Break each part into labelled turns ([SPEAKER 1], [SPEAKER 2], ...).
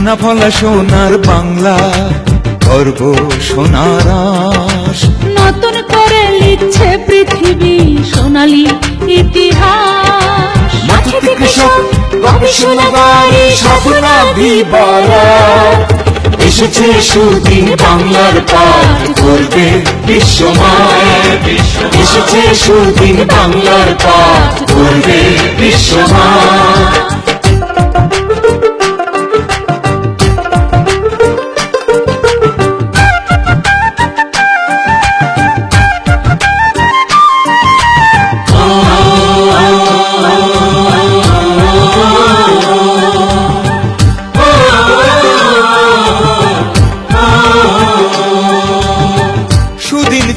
[SPEAKER 1] সোনা ফলা সোনার বাংলা গর্ব সোনার আশ।
[SPEAKER 2] নতুন করে লিখছে পৃথিবী সোনালী ইতিহাস।
[SPEAKER 1] মাটিতে কৃষক গবেষণাগারে সাধনা বিবরা এসেছে সুদিন বাংলার পাঠ করবে বিশ্বময়। এসেছে সুদিন বাংলার পাঠ করবে বিশ্বময়।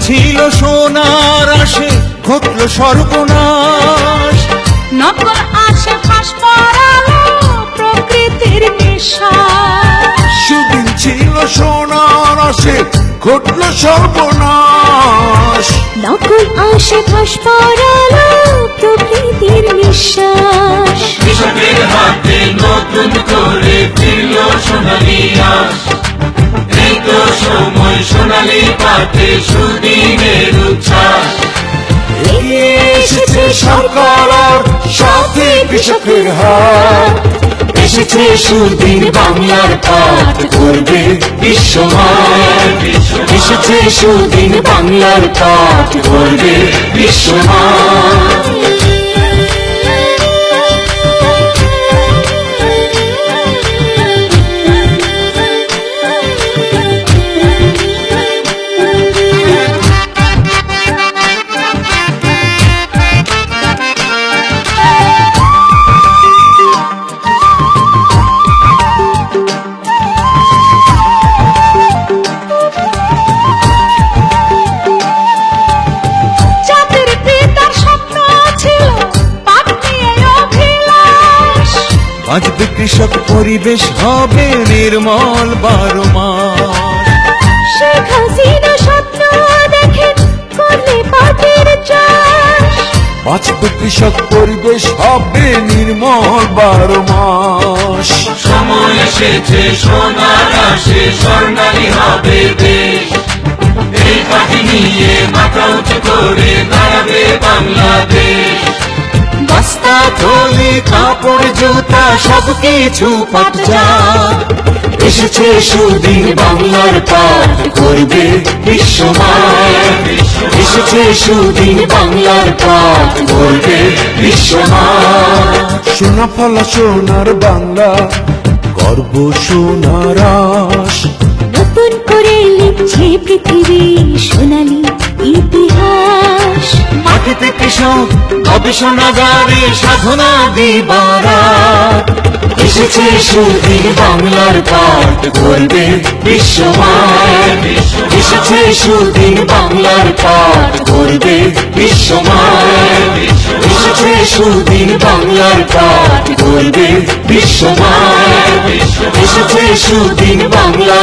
[SPEAKER 1] ছিল সোনার আসে ঘটল সর্বনাশ।
[SPEAKER 2] নকল আসে ফাঁস পড়ালো প্রকৃতির নিঃশ্বাস।
[SPEAKER 1] সুদিন ছিল সোনার আসে ঘটল সর্বনাশ।
[SPEAKER 2] নকল আসে ফাঁস পড়ালো প্রকৃতির নিঃশ্বাস।
[SPEAKER 3] কৃষকের হাতে নতুন করে ফিরল সোনালি আশ। এই তো সময় সোনালি পাতে সুদিনের উচ্ছ্বাস।
[SPEAKER 1] এসেছে সরকার সাথে কৃষকের হাত এসেছে সুদিন বাংলার পাঠ করবে বিশ্বময় এসেছে সুদিন বাংলার পাঠ করবে বিশ্বময় বাঁচবে কৃষক পরিবেশ হবে নির্মল বারো মাস।
[SPEAKER 2] শেখ হাসিনা স্বপ্ন দেখেন করলে পাটের চাষ।
[SPEAKER 1] বাঁচবে কৃষক পরিবেশ হবে নির্মল বারো মাস।
[SPEAKER 3] সময় এসেছে সোনার আসে স্বর্ণালী হবে দেশ। এই পাখি নিয়ে মাথা উঁচু করে দাঁড়াবে
[SPEAKER 1] থলি কাপড় জুতা সবকিছু পাটজাত এসেছে সুদিন বাংলার পাঠ করবে বিশ্বময়। এসেছে সুদিন বাংলার পাঠ করবে বিশ্বময়। সোনা ফলা সোনার বাংলা গর্ব সোনার
[SPEAKER 2] নতুন করে লিখছে পৃথিবী সোনালী ইতিহাস।
[SPEAKER 1] মাটিতে কৃষক গবেষণাগারে সাধনা দিবারা। এসেছে সুদিন বাংলার পাঠ করবে বিশ্বময়। এসেছে সুদিন বাংলার পাঠ করবে বিশ্বময়। এসেছে সুদিন বাংলার পাঠ করবে বিশ্বময়। এসেছে সুদিন বাংলার